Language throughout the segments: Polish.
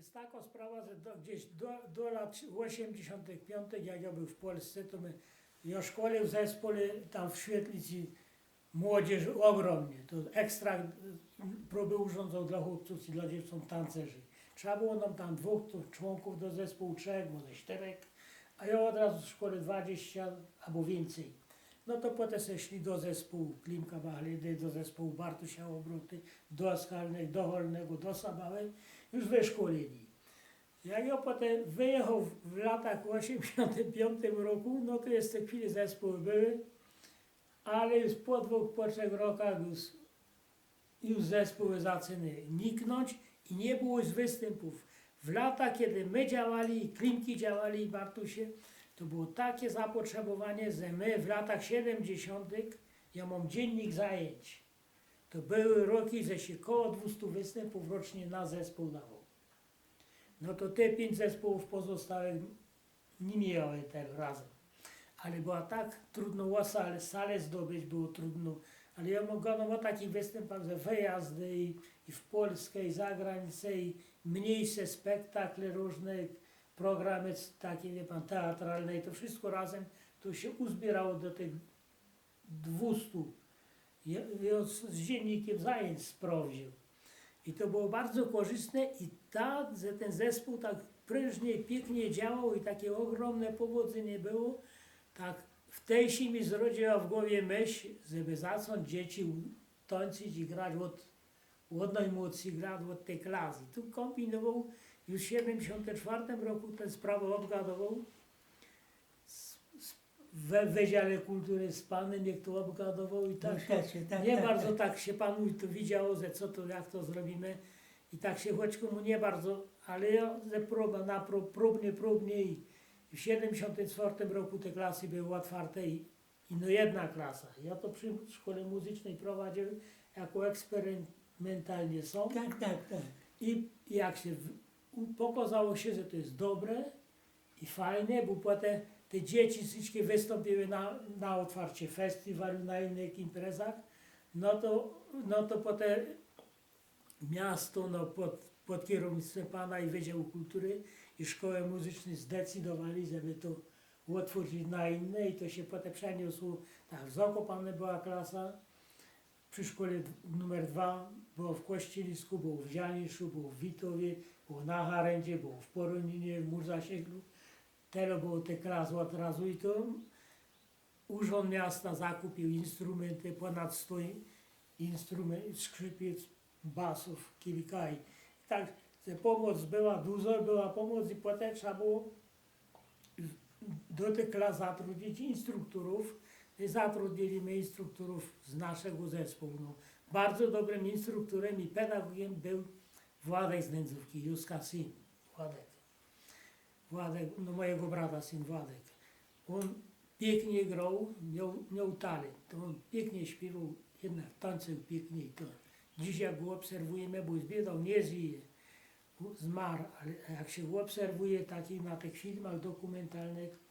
Jest taka sprawa, że do, gdzieś do, do lat 85, jak ja był w Polsce, to my, ja szkolił zespole tam w Świetlicy młodzież ogromnie. To ekstra y, próby urządzał dla chłopców i dla dziewcząt tancerzy. Trzeba było nam tam dwóch członków do zespołu, trzech, może czterech, a ja od razu w szkole 20 albo więcej. No to potem se szli do zespołu Klimka Bachlidy, do zespołu Bartusia Obruty, do Skalnej, do Holnego, do Sabałej, już wyszkoleni. Jak ja potem wyjechał w- latach 85 roku, no to tej chwili zespoły były, ale już po dwóch, po trzech rokach już, już zespoły zaczynały niknąć i nie było już występów. W latach, kiedy my działali, Klimki działali Bartusie, to było takie zapotrzebowanie, że my w latach 70. ja mam dziennik zajęć. To były roki, że się koło 200 występów rocznie na zespół dało. No to te pięć zespołów pozostałych nie miały tak razem. Ale była tak trudno salę, salę zdobyć, było trudno. Ale ja mogłem o takich występach, że wyjazdy i, i w Polskę, i za granicę, i mniejsze spektakle różne, programy takie, wie pan, teatralne i to wszystko razem, to się uzbierało do tych 200. Ja, ja z, dziennikiem zajęć sprawdził. I to było bardzo korzystne i ta, że ten zespół tak prężnie, pięknie działał i takie ogromne powodzenie było, tak w tej si mi zrodziła w głowie myśl, żeby zacząć dzieci tańczyć i grać od, od najmłodszych lat, od tej klasy. Tu kombinował, już w 74 roku tę sprawę obgadował z- z- we Wydziale Kultury z Panem, jak to obgadował i tak, No, tak, tak, nie tak, bardzo tak. tak się Panu to widziało, że co to, jak to zrobimy i tak się choć mu nie bardzo, ale ja ze próba, na prób, próbnie, próbnie i w 74 roku te klasy były otwarte i, i no jedna klasa. Ja to przy szkole muzycznej prowadziłem jako eksperymentalnie są. Tak, tak, tak. I jak się w, pokazało się, że to jest dobre i fajne, bo potem te dzieci wszystkie wystąpiły na, na otwarcie festiwalu, na innych imprezach, no to, no to potem miasto no, pod, pod kierownictwem Pana i Wydziału Kultury i Szkoły Muzycznej zdecydowali, żeby to otworzyć na inne i to się potem przeniosło, tak, w Zakopane była klasa, przy szkole numer dwa było w Kościelisku, było w Dzianiszu, było w Witowie, było na Harendzie, było w Poroninie, w Murzasieglu. Tyle było te klasy od razu i to Urząd Miasta zakupił instrumenty, ponad 100 instrumentów, skrzypiec, basów, kilka i tak, pomoc była dużo, była pomoc i potem trzeba było do tych klas zatrudnić instruktorów. I zatrudniliśmy instruktorów z naszego zespołu. No, bardzo dobrym instruktorem i pedagogiem był Władek z Nędzówki, Józka syn, Władek. Władek, no mojego brata syn Władek. On pięknie grał, miał, miał talent. On pięknie śpiewał, jednak tańczył pięknie i to. Dziś jak go obserwujemy, bo zbiedał, nie żyje. Zmarł, ale jak się obserwuje takich na tych filmach dokumentalnych,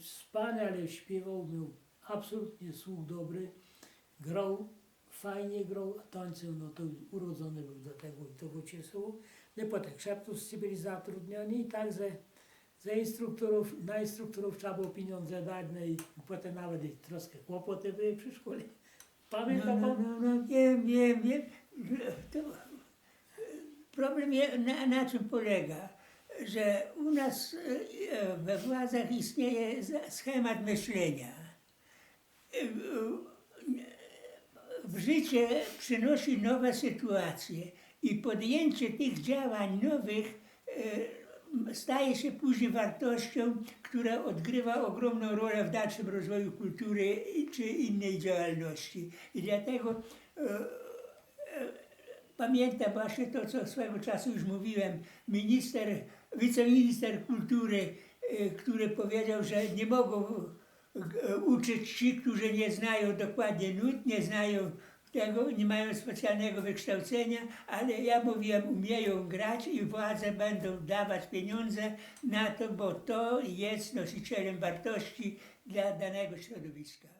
wspaniale śpiewał, miał absolutnie słuch dobry, grał, fajnie grał, a tańczył, no to urodzony był do tego i to go cieszyło. No potem szeptuscy byli zatrudnioni i także za instruktorów, na instruktorów trzeba było pieniądze dać, no i potem nawet i troszkę kłopoty były przy szkole. Pamięta No, no, pan? no, no, wiem, wiem, wiem. To, problem je, na, na czym polega? Że u nas e, e, we władzach istnieje schemat myślenia. E, W życie przynosi nowe sytuacje i podjęcie tych działań nowych staje się później wartością, która odgrywa ogromną rolę w dalszym rozwoju kultury czy innej działalności. I dlatego pamiętam właśnie to, co swego czasu już mówiłem, minister, wiceminister kultury, e, który powiedział, że nie mogą e, uczyć ci, którzy nie znają dokładnie nut, nie znają tego, nie mają specjalnego wykształcenia, ale ja mówiłem, umieją grać i władze będą dawać pieniądze na to, bo to jest nosicielem wartości dla danego środowiska.